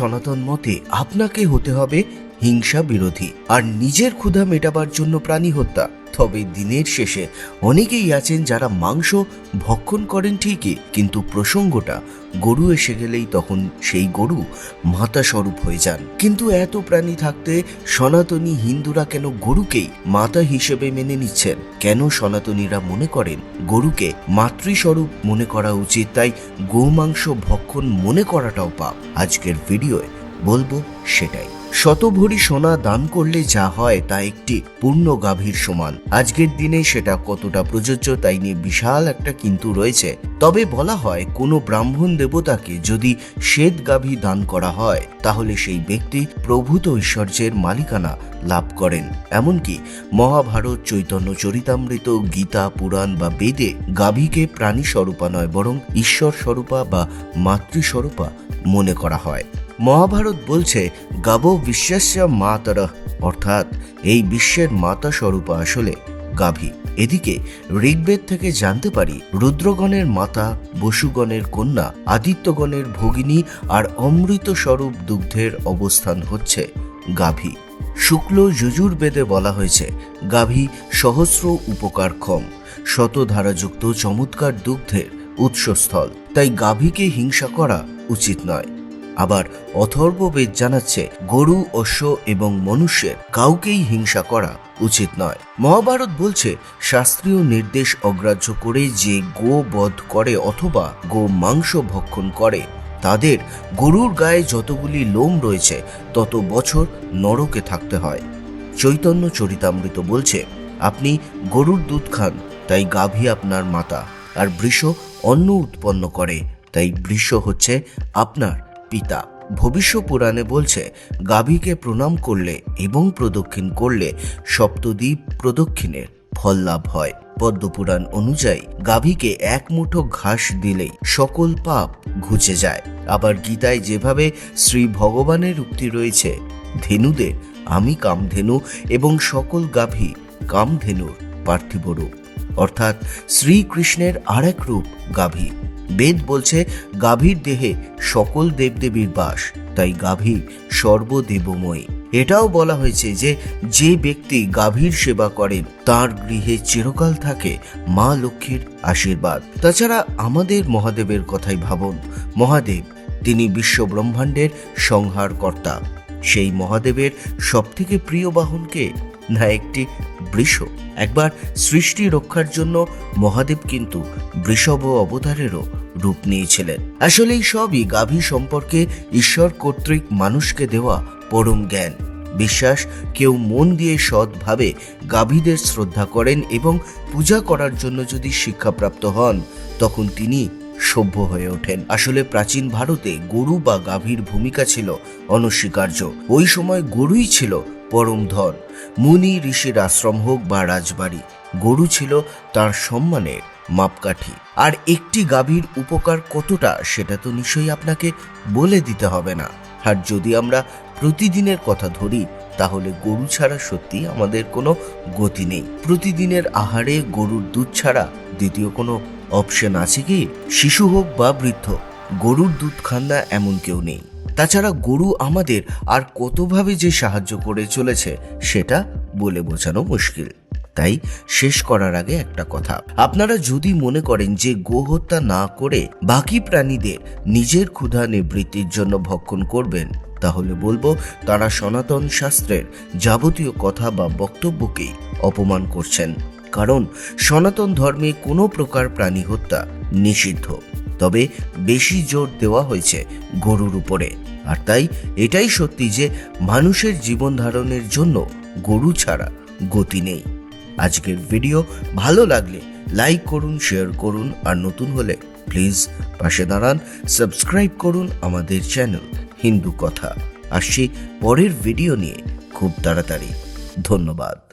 সনাতন মতে আপনাকে হতে হবে হিংসা বিরোধী আর নিজের ক্ষুধা মেটাবার জন্য প্রাণী হত্যা। তবে দিনের শেষে অনেকেই আছেন যারা মাংস ভক্ষণ করেন ঠিকই, কিন্তু প্রসঙ্গটা গরু এসে গেলেই তখন সেই গরু মাতা স্বরূপ হয়ে যান। কিন্তু এত প্রাণী থাকতে সনাতনী হিন্দুরা কেন গরুকেই মাতা হিসেবে মেনে নিচ্ছেন? কেন সনাতনীরা মনে করেন গরুকে মাতৃস্বরূপ মনে করা উচিত, তাই গোমাংস ভক্ষণ মনে করাটাও পাপ? আজকের ভিডিওয় বলব সেটাই। শতভরি সোনা দান করলে যা হয় তা একটি পূর্ণ গাভীর সমান। আজকের দিনে সেটা কতটা প্রযোজ্য তাই নিয়ে বিশাল একটা কিন্তু রয়েছে। তবে বলা হয়, কোনো ব্রাহ্মণ দেবতাকে যদি শ্বেত গাভী দান করা হয়, তাহলে সেই ব্যক্তি প্রভূত ঐশ্বর্যের মালিকানা লাভ করেন। এমনকি মহাভারত, চৈতন্য চরিতামৃত, গীতা, পুরাণ বা বেদে গাভীকে প্রাণী স্বরূপা নয়, বরং ঈশ্বর স্বরূপা বা মাতৃস্বরূপা মনে করা হয়। মহাভারত বলছে, গাব বিশ্বাস্য মাতর। অর্থাৎ, এই বিশ্বের মাতা স্বরূপা আসলে গাভী। এদিকে, ঋগ্বেদ থেকে জানতে পারি, রুদ্রগণের মাতা, বসুগণের কন্যা, আদিত্যগণের ভগিনী আর অমৃত স্বরূপ দুগ্ধের অবস্থান হচ্ছে গাভী। শুক্ল যজুর্বেদে বলা হয়েছে, গাভী সহস্র উপকারক্ষম শতধারাযুক্ত চমৎকার দুগ্ধের উৎসস্থল। তাই গাভীকে হিংসা করা উচিত নয়। আবার অথর্ববেদ জানাচ্ছে, গরু, অশ্ব এবং মনুষ্যের কাউকেই হিংসা করা উচিত নয়। মহাভারত বলছে, শাস্ত্রীয় নির্দেশ অগ্রাহ্য করে যে গো বধ করে অথবা গো মাংস ভক্ষণ করে, তাদের গরুর গায়ে যতগুলি লোম রয়েছে, তত বছর নরকে থাকতে হয়। চৈতন্য চরিতামৃত বলছে, আপনি গরুর দুধ খান, তাই গাভী আপনার মাতা, আর বৃষ অন্ন উৎপন্ন করে, তাই বৃষ হচ্ছে আপনার পিতা ভবিষ্য পুরাণে বলছে, গাভীকে প্রণাম করলে এবং প্রদক্ষিণ করলে সপ্তদ্বীপ প্রদক্ষিণের ফল লাভ হয়। পদ্মপুরাণ অনুযায়ী, গাভীকে এক মুঠো ঘাস দিলেই সকল পাপ ঘুচে যায়। আবার গীতায় যেভাবে শ্রী ভগবানের উক্তি রয়েছে ধেনুদের আমি কামধেনু এবং সকল গাভী কামধেনুর পার্থিব রূপ অর্থাৎ শ্রীকৃষ্ণের আরেক রূপ গাভী। বেদ বলছে, গাভীর দেহে সকল দেবদেবীর বাস, তাই গাভী সর্বদেবময়ী। এটাও বলা হয়েছে যে যে ব্যক্তি গাভীর সেবা করেন তার গৃহে চিরকাল থাকে মা লক্ষ্মীর আশীর্বাদ। তাছাড়া আমাদের মহাদেবের কথাই ভাবুন। মহাদেব, তিনি বিশ্ব ব্রহ্মাণ্ডের সংহারকর্তা। সেই মহাদেবের সবথেকে প্রিয় বাহনকে না, একটি বৃষ। একবার সৃষ্টি রক্ষার জন্য মহাদেব কিন্তু বৃষভ অবতারেরও রূপ নিয়েছিলেন। আসলে এই সবই গাভী সম্পর্কে ঈশ্বর কর্তৃক মানুষকে দেওয়া পরম জ্ঞান। বিশ্বাস, কেউ মন দিয়ে সৎভাবে গাভীদের শ্রদ্ধা করেন এবং পূজা করার জন্য যদি শিক্ষাপ্রাপ্ত হন, তখন তিনি সভ্য হয়ে ওঠেন। আসলে প্রাচীন ভারতে গরু বা গাভীর ভূমিকা ছিল অনস্বীকার্য। ওই সময় গরুই ছিল পরম ধন। মুনি, ঋষির আশ্রম হোক বা রাজবাড়ি, গরু ছিল তার সম্মানের মাপকাঠি। আর একটি গাভীর উপকার কতটা সেটা তো নিশ্চয়ই আপনাকে বলে দিতে হবে না। আর যদি আমরা প্রতিদিনের কথা ধরি, তাহলে গরু ছাড়া সত্যি আমাদের কোনো গতি নেই। প্রতিদিনের আহারে গরুর দুধ ছাড়া দ্বিতীয় কোনো অপশন আছে কি? শিশু হোক বা বৃদ্ধ, গরুর দুধ খান না এমন কেউ নেই। তাছাড়া গরু আমাদের আর কতভাবে যে সাহায্য করে চলেছে, সেটা বলে বোঝানো মুশকিল। তাই শেষ করার আগে একটা কথা। আপনারা যদি মনে করেন যে গোহত্যা না করে বাকি প্রাণীদের নিজের ক্ষুধা নিবৃত্তির জন্য ভক্ষণ করবেন, তাহলে বলব তারা সনাতন শাস্ত্রের যাবতীয় কথা বা বক্তব্যকেই অপমান করছেন। কারণ সনাতন ধর্মে কোনো প্রকার প্রাণী হত্যা নিষিদ্ধ। তবে বেশি জোর দেওয়া হয়েছে গরুর উপরে। আর তাই এটাই সত্যি যে মানুষের জীবন ধারণের জন্য গরু ছাড়া গতি নেই। আজকের ভিডিও ভালো লাগলে লাইক করুন শেয়ার করুন আর নতুন হলে প্লিজ পাশে দাঁড়ান সাবস্ক্রাইব করুন আমাদের চ্যানেল হিন্দু কথা। আসছি পরের ভিডিও নিয়ে। খুব তাড়াতাড়ি। ধন্যবাদ।